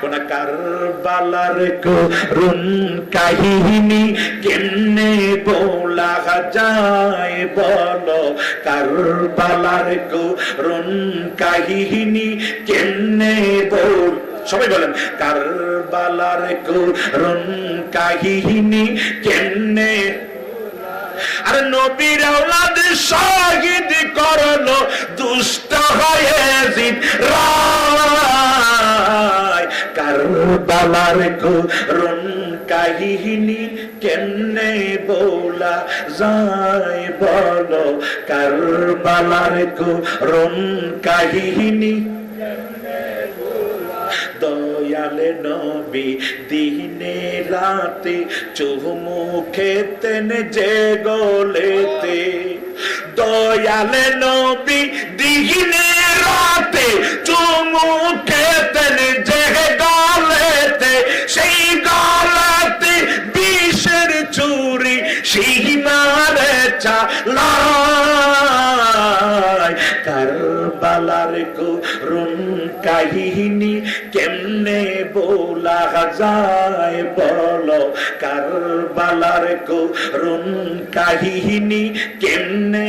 কোন কারবালার করুন কাহিনী কেমনে বলা যায় বলো? কারবালার করুন কাহিনী কেমনে সবাই বলেন, কারবালার করুন কাহিনী কেমনে? আর নবীর আওলাদ শহীদ কারবালার করুন কাহিনী যায় বলো? কারবালার করুন কাহিনী দয়ালে নবী দিনে রাতে চুমুখে তেন যে গলেতে। দয়ালে নবী দিনে কারবালার করুন কাহিনী কেমনে বলা যায় কার কারবালার করুন কাহিনী কেমনে